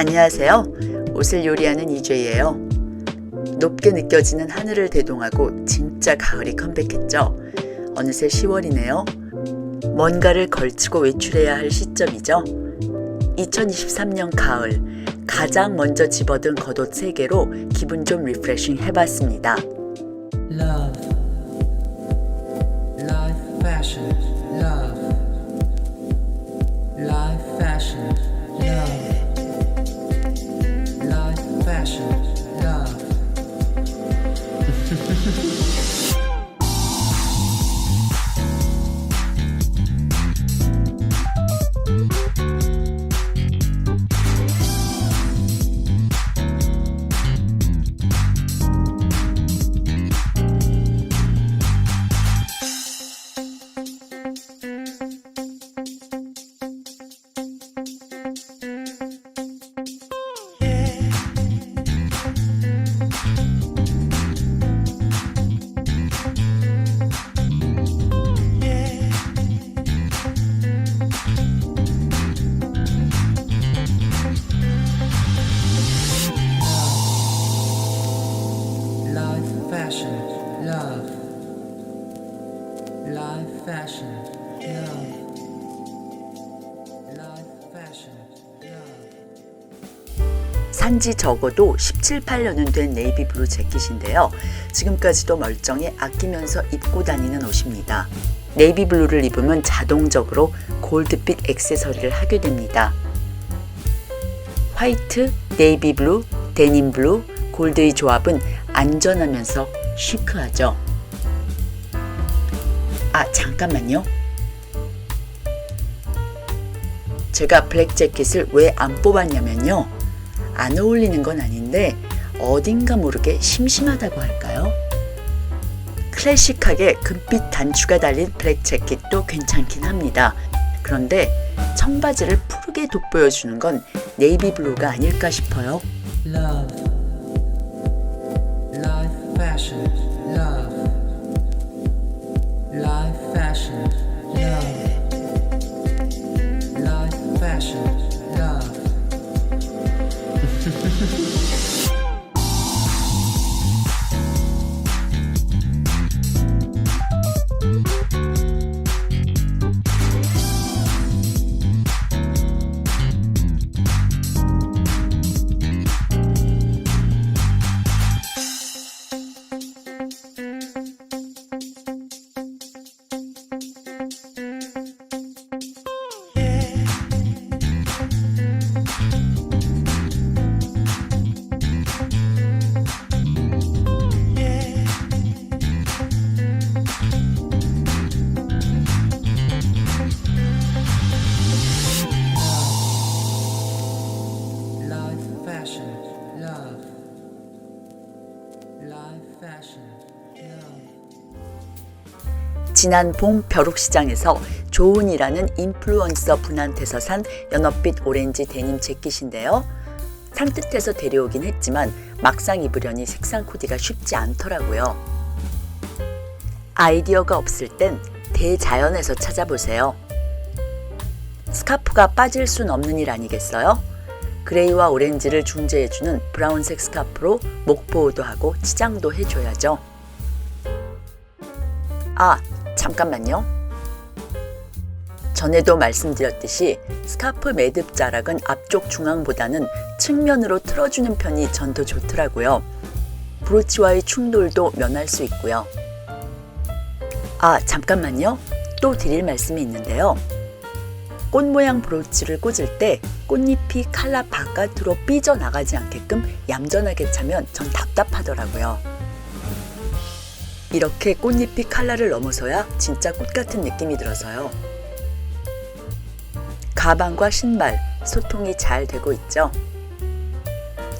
안녕하세요. 옷을 요리하는 이주예요. 높게 느껴지는 하늘을 대동하고 진짜 가을이 컴백했죠. 어느새 10월이네요. 뭔가를 걸치고 외출해야 할 시점이죠. 2023년 가을 가장 먼저 집어든 겉옷 3개로 기분 좀 리프레싱 해봤습니다. Love. Life fashion. Love. Life fashion. Fashion. Love. Life fashion. Love. 산지 적어도 17, 8년은 된 네이비 블루 재킷인데요. 지금까지도 멀쩡히 아끼면서 입고 다니는 옷입니다. 네이비 블루를 입으면 자동적으로 골드빛 액세서리를 하게 됩니다. 화이트, 네이비 블루, 데님 블루, 골드의 조합은 안전하면서 시크하죠. 아, 잠깐만요. 제가 블랙 재킷을 왜 안 뽑았냐면요. 안 어울리는 건 아닌데 어딘가 모르게 심심하다고 할까요? 클래식하게 금빛 단추가 달린 블랙 재킷도 괜찮긴 합니다. 그런데 청바지를 푸르게 돋보여주는 건 네이비 블루가 아닐까 싶어요. Love. passion, love. 지난 봄 벼룩시장에서 조은이라는 인플루언서 분한테서 산 연어빛 오렌지 데님 재킷인데요. 산뜻해서 데려오긴 했지만 막상 입으려니 색상 코디가 쉽지 않더라고요. 아이디어가 없을 땐 대자연에서 찾아보세요. 스카프가 빠질 순 없는 일 아니겠어요? 그레이와 오렌지를 중재해주는 브라운색 스카프로 목 보호도 하고 치장도 해줘야죠. 아, 잠깐만요. 전에도 말씀드렸듯이 스카프 매듭 자락은 앞쪽 중앙보다는 측면으로 틀어주는 편이 전 더 좋더라고요. 브로치와의 충돌도 면할 수 있고요. 아, 잠깐만요. 또 드릴 말씀이 있는데요. 꽃 모양 브로치를 꽂을 때 꽃잎이 칼라 바깥으로 삐져나가지 않게끔 얌전하게 차면 전 답답하더라고요. 이렇게 꽃잎이 칼라를 넘어서야 진짜 꽃 같은 느낌이 들어서요. 가방과 신발, 소통이 잘 되고 있죠.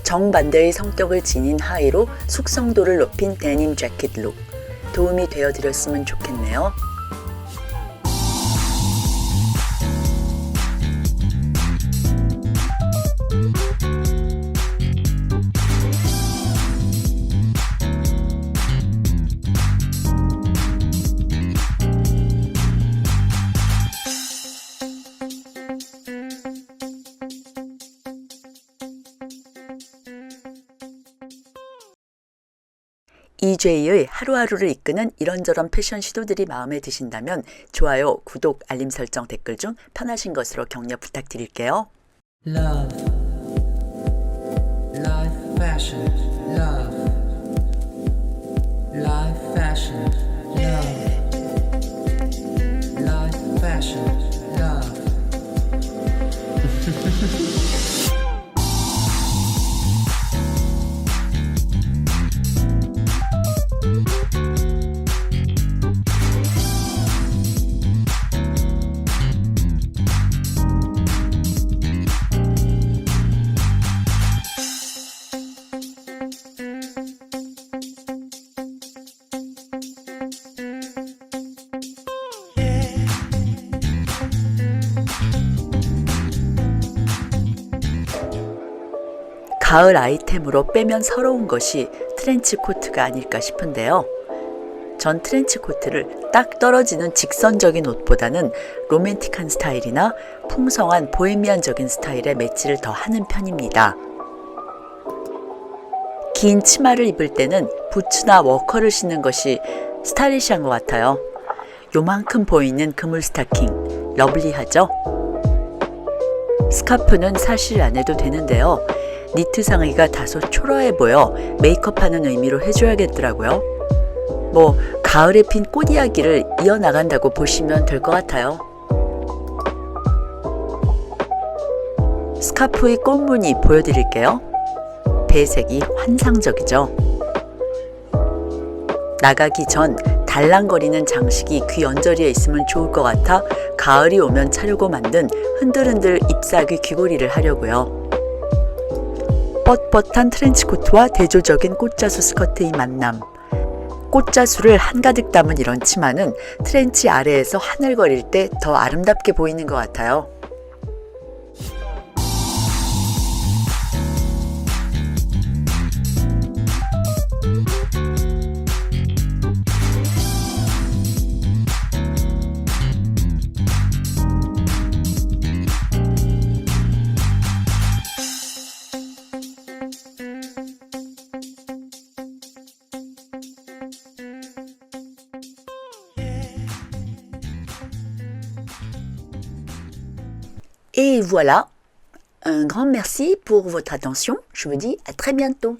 정반대의 성격을 지닌 하의로 숙성도를 높인 데님 재킷 룩. 도움이 되어 드렸으면 좋겠네요. EJ의 하루하루를 이끄는 이런저런 패션 시도들이 마음에 드신다면 좋아요, 구독, 알림 설정, 댓글 중 편하신 것으로 격려 부탁드릴게요. love, life, fashion, love, life, fashion, 가을 아이템으로 빼면 서러운 것이 트렌치 코트가 아닐까 싶은데요. 전 트렌치 코트를 딱 떨어지는 직선적인 옷보다는 로맨틱한 스타일이나 풍성한 보헤미안적인 스타일의 매치를 더 하는 편입니다. 긴 치마를 입을 때는 부츠나 워커를 신는 것이 스타일리시한 것 같아요. 요만큼 보이는 그물 스타킹, 러블리하죠? 스카프는 사실 안 해도 되는데요. 니트 상의가 다소 초라해 보여 메이크업하는 의미로 해줘야겠더라고요. 뭐 가을에 핀 꽃 이야기를 이어나간다고 보시면 될 것 같아요. 스카프의 꽃무늬 보여드릴게요. 배색이 환상적이죠. 나가기 전 달랑거리는 장식이 귀 언저리에 있으면 좋을 것 같아 가을이 오면 차려고 만든 흔들흔들 잎사귀 귀걸이를 하려고요. 뻣뻣한 트렌치코트와 대조적인 꽃자수 스커트의 만남. 꽃자수를 한가득 담은 이런 치마는 트렌치 아래에서 하늘거릴 때 더 아름답게 보이는 것 같아요. Et voilà, un grand merci pour votre attention. Je vous dis à très bientôt.